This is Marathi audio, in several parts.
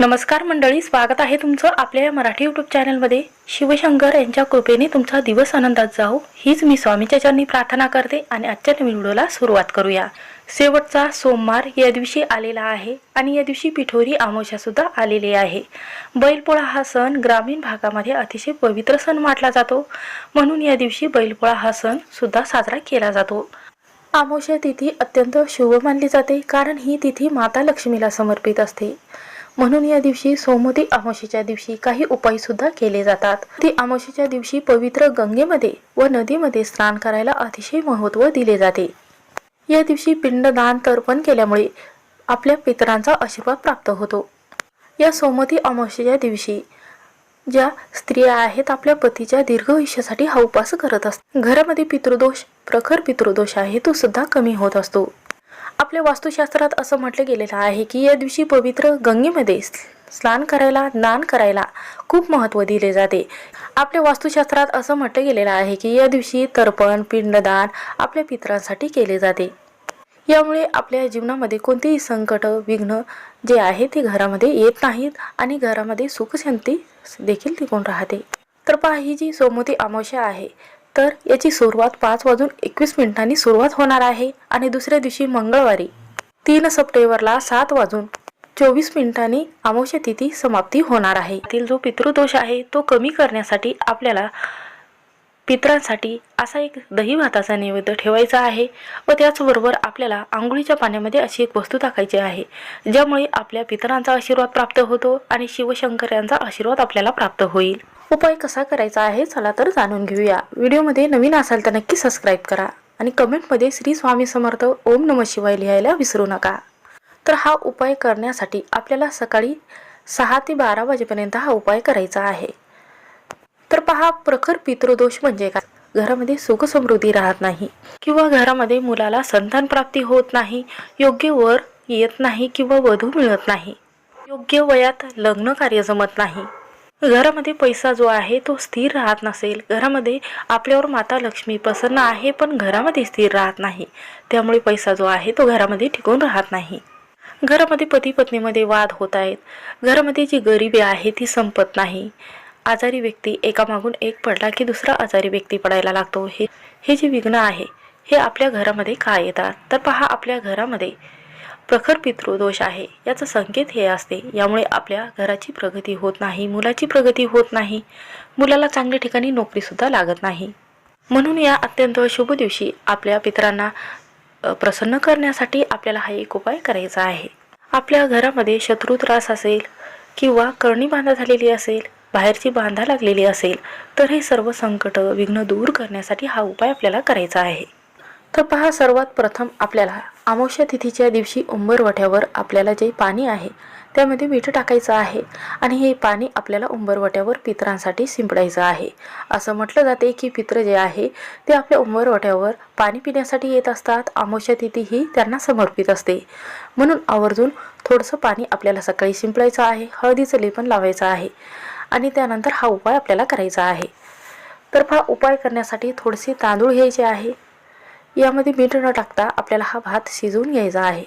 नमस्कार मंडळी स्वागत आहे तुमचं आपल्या या मराठी यूट्यूब चॅनलमध्ये शिवशंकर यांच्या कृपेने तुमचा दिवस आनंदात जाओ हीच मी स्वामीच्या चरणी प्रार्थना करते आणि आजच्या नवीन व्हिडिओला सुरुवात करूया. शेवटचा सोमवार या दिवशी आलेला आहे आणि या दिवशी पिठोरी अमावस्या आलेली आहे. बैलपोळा हा सण ग्रामीण भागामध्ये अतिशय पवित्र सण मानला जातो. म्हणून या दिवशी बैलपोळा हा सण सुद्धा साजरा केला जातो. अमावस्या तिथी अत्यंत शुभ मानली जाते कारण ही तिथी माता लक्ष्मीला समर्पित असते. म्हणून या दिवशी सोमवती अमावस्येच्या दिवशी काही उपाय सुद्धा केले जातात. ती अमावस्येच्या दिवशी पवित्र गंगेमध्ये व नदीमध्ये स्नान करायला अतिशय महत्त्व दिले जाते. या दिवशी पिंडदान तर्पण केल्यामुळे आपल्या पितरांचा आशीर्वाद प्राप्त होतो. या सोमती अमावस्येच्या दिवशी ज्या स्त्रिया आहेत आपल्या पतीच्या दीर्घ आयुष्यासाठी हा उपास करत असतात. घरामध्ये पितृदोष प्रखर पितृदोष आहे तो सुद्धा कमी होत असतो. आपल्या वास्तुशास्त्रात असं म्हटलं गेलेलं आहे की या दिवशी पवित्र गंगेमध्ये स्नान करायला दान करायला खूप महत्त्व दिले जाते. आपल्या वास्तुशास्त्रात असं म्हटलं गेलेलं आहे की या दिवशी तर्पण पिंडदान आपल्या पितरांसाठी केले जाते. यामुळे आपल्या जीवनामध्ये कोणतेही संकट विघ्न जे आहे ते घरामध्ये येत नाहीत आणि घरामध्ये सुखशांती देखील टिकून राहते. तर पहा ही जी सोमवती अमावस्या आहे तर याची सुरुवात पाच वाजून एकवीस मिनिटांनी सुरुवात होणार आहे आणि दुसऱ्या दिवशी मंगळवारी. तीन सप्टेंबरला सात वाजून चोवीस मिनिटांनी अमावस्या तिथी समाप्ती होणार आहे. यातील जो पितृदोष आहे तो कमी करण्यासाठी आपल्याला पितरांसाठी असा एक दही भाताचा नैवेद्य ठेवायचा आहे व त्याचबरोबर आपल्याला आंघोळीच्या पाण्यामध्ये अशी एक वस्तू टाकायची आहे ज्यामुळे आपल्या पितरांचा आशीर्वाद प्राप्त होतो आणि शिवशंकर यांचा आशीर्वाद आपल्याला प्राप्त होईल. उपाय कसा करायचा आहे चला तर जाणून घेऊया. व्हिडिओमध्ये नवीन असाल तर नक्की सबस्क्राईब करा आणि कमेंटमध्ये श्री स्वामी समर्थ ओम नम शिवाय लिहायला विसरू नका. तर हा उपाय करण्यासाठी आपल्याला सकाळी सहा ते बारा वाजेपर्यंत हा उपाय करायचा आहे. तर पहा प्रखर पितृदोष म्हणजे काय? घरामध्ये सुख समृद्धी राहत नाही किंवा घरामध्ये मुलाला संतान प्राप्ती होत नाही योग्य वर येत नाही किंवा वधू मिळत नाही योग्य वयात लग्न कार्य जमत नाही. घरामध्ये पैसा जो आहे तो स्थिर राहत नसेल. घरामध्ये आपल्यावर माता लक्ष्मी प्रसन्न आहे पण घरामध्ये स्थिर राहत नाही. त्यामुळे पैसा जो आहे तो घरामध्ये टिकून राहत नाही. घरामध्ये पती पत्नीमध्ये वाद होत आहेत. घरामध्ये जी गरिबी आहे ती संपत नाही. आजारी व्यक्ती एकामागून एक पडला की दुसरा आजारी व्यक्ती पडायला लागतो. हे हे जे विघ्न आहे हे आपल्या घरामध्ये का येतात? तर पहा आपल्या घरामध्ये प्रखर पितृदोष आहे. याचं संकेत हे असते. यामुळे आपल्या घराची प्रगती होत नाही मुलाची प्रगती होत नाही. मुलाला चांगल्या ठिकाणी नोकरीसुद्धा लागत नाही. म्हणून या अत्यंत शुभ दिवशी आपल्या पितरांना प्रसन्न करण्यासाठी आपल्याला हा एक उपाय करायचा आहे. आपल्या घरामध्ये शत्रू त्रास असेल किंवा करणी बांधा झालेली असेल बाहेरची बांधा लागलेली असेल तर हे सर्व संकट विघ्न दूर करण्यासाठी हा उपाय आपल्याला करायचा आहे. तर पहा सर्वात प्रथम आपल्याला अमावस्या तिथीच्या दिवशी उंबरवट्यावर आपल्याला जे पाणी आहे त्यामध्ये मीठ टाकायचं आहे आणि हे पाणी आपल्याला उंबरवट्यावर पितरांसाठी शिंपडायचं आहे. असं म्हटलं जाते की पित्र जे आहे ते आपल्या उंबरवट्यावर पाणी पिण्यासाठी येत असतात. अमावस्या तिथी ही त्यांना समर्पित असते. म्हणून आवर्जून थोडंसं पाणी आपल्याला सकाळी शिंपडायचं आहे हळदीचं लेपन लावायचं आहे आणि त्यानंतर हा उपाय आपल्याला करायचा आहे. तर हा उपाय करण्यासाठी थोडेसे तांदूळ घ्यायचे आहे. यामध्ये मीठ न टाकता आपल्याला हा भात शिजवून घ्यायचा आहे.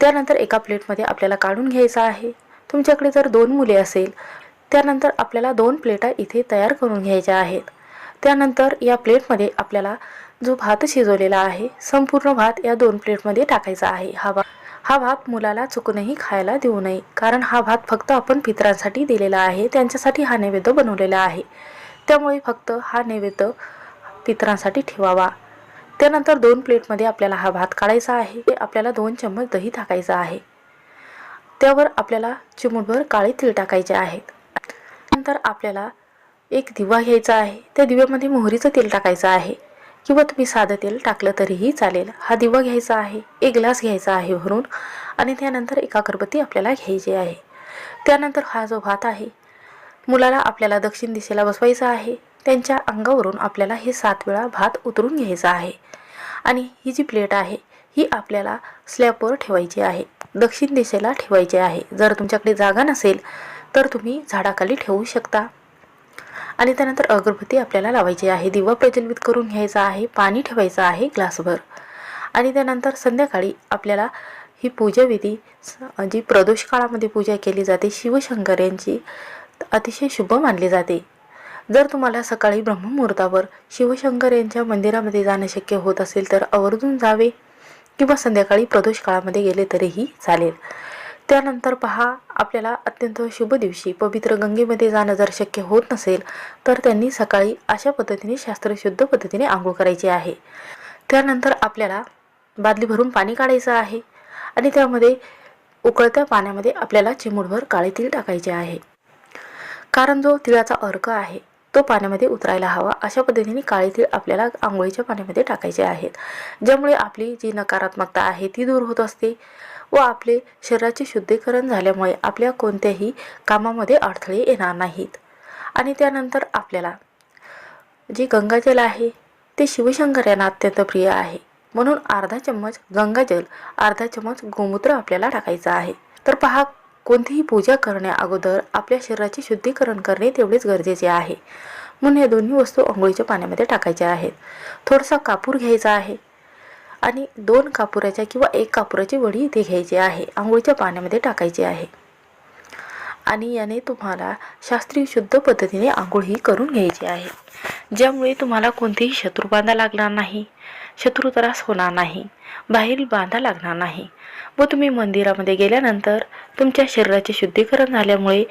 त्यानंतर एका प्लेटमध्ये आपल्याला काढून घ्यायचा आहे. तुमच्याकडे जर दोन मुले असेल त्यानंतर आपल्याला दोन प्लेटा इथे तयार करून घ्यायच्या आहेत. त्यानंतर या प्लेटमध्ये आपल्याला जो भात शिजवलेला आहे संपूर्ण भात या दोन प्लेटमध्ये टाकायचा आहे. हा भात हा भात मुलाला चुकूनही खायला देऊ नये कारण हा भात फक्त आपण पितरांसाठी दिलेला आहे त्यांच्यासाठी हा नैवेद्य बनवलेला आहे. त्यामुळे फक्त हा नैवेद्य पितरांसाठी ठेवावा. त्यानंतर दोन प्लेटमध्ये आपल्याला हा भात काढायचा आहे. ते आपल्याला दोन चम्मच दही टाकायचं आहे. त्यावर आपल्याला चिमूटभर काळे तीळ टाकायचे आहेत. नंतर आपल्याला एक दिवा घ्यायचा आहे. त्या दिव्यामध्ये मोहरीचं तेल टाकायचं आहे. किंवा तुम्ही साधं तेल टाकलं तरीही चालेल. हा दिवा घ्यायचा आहे. एक ग्लास घ्यायचा आहे भरून. आणि त्यानंतर एक अगरबत्ती आपल्याला घ्यायची आहे. त्यानंतर हा जो भात आहे मुलाला आपल्याला दक्षिण दिशेला बसवायचा आहे. त्यांच्या अंगावरून आपल्याला हे सात वेळा भात उतरून घ्यायचा आहे. आणि ही जी प्लेट आहे ही आपल्याला स्लॅबवर ठेवायची आहे. दक्षिण दिशेला ठेवायची आहे. जर तुमच्याकडे जागा नसेल तर तुम्ही झाडाखाली ठेवू शकता. आणि त्यानंतर अगरबत्ती आपल्याला लावायची आहे. दिवा प्रज्वलित करून घ्यायचा आहे. पाणी ठेवायचं आहे ग्लासभर. आणि त्यानंतर संध्याकाळी आपल्याला ही पूजाविधी स- जी प्रदोष काळामध्ये पूजा केली जाते शिवशंकर यांची अतिशय शुभ मानली जाते. जर तुम्हाला सकाळी ब्रह्ममुहूर्तावर शिवशंकर यांच्या मंदिरामध्ये जाणं शक्य होत असेल तर आवर्जून जावे किंवा संध्याकाळी प्रदोष काळामध्ये गेले तरीही चालेल. त्यानंतर पहा आपल्याला अत्यंत शुभ दिवशी पवित्र गंगेमध्ये जाणं जर शक्य होत नसेल तर त्यांनी सकाळी अशा पद्धतीने शास्त्रशुद्ध पद्धतीने आंघोळ करायची आहे. त्यानंतर आपल्याला बादली भरून पाणी काढायचं आहे आणि त्यामध्ये उकळत्या पाण्यामध्ये आपल्याला चिमूडभर काळे तीळ टाकायचे आहे. कारण जो तिळाचा अर्क आहे तो पाण्यामध्ये उतरायला हवा. अशा पद्धतीने काळे तीळ आपल्याला आंघोळीच्या पाण्यामध्ये टाकायचे आहेत. ज्यामुळे आपली जी नकारात्मकता आहे ती दूर होत असते व आपले शरीराचे शुद्धीकरण झाल्यामुळे आपल्या कोणत्याही कामामध्ये अडथळे येणार नाहीत. आणि त्यानंतर आपल्याला जे गंगाजल आहे ते शिवशंकर यांना अत्यंत प्रिय आहे. म्हणून अर्धा चम्मच गंगाजल अर्धा चम्मच गोमूत्र आपल्याला टाकायचं आहे. तर पहा कोणतीही पूजा करण्या अगोदर आपल्या शरीराचे शुद्धीकरण करणे तेवढेच गरजेचे आहे. म्हणून या दोन्ही वस्तू आंघोळीच्या पाण्यामध्ये टाकायच्या आहेत. थोडासा कापूर घ्यायचा आहे. आणि दोन कापुराच्या किंवा एक कापुराची वडी इथे घ्यायची आहे. आंघोळीच्या पाण्यामध्ये टाकायची आहे. आणि याने तुम्हाला शास्त्रीय शुद्ध पद्धतीने आंघोळ ही करून घ्यायची आहे. ज्यामुळे तुम्हाला कोणतेही शत्रू बांधा लागणार नाही. शत्रू त्रास होणार नाही. बाहेर बांधा लागणार नाही. व तुम्ही मंदिरामध्ये गेल्यानंतर तुमच्या शरीराचे शुद्धीकरण झाल्यामुळे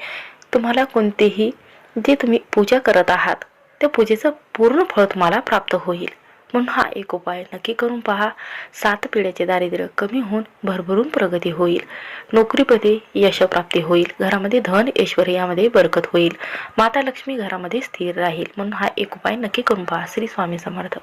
तुम्हाला कोणतेही जे तुम्ही पूजा करत आहात त्या पूजेचं पूर्ण फळ तुम्हाला प्राप्त होईल. म्हणून हा एक उपाय नक्की करून पहा. सात पिढ्याचे दारिद्र्य कमी होऊन भरभरून प्रगती होईल. नोकरीमध्ये यशप्राप्ती होईल. घरामध्ये धन ऐश्वर यामध्ये बरकत होईल. माता लक्ष्मी घरामध्ये स्थिर राहील. म्हणून हा एक उपाय नक्की करून पहा. श्री स्वामी समर्थ.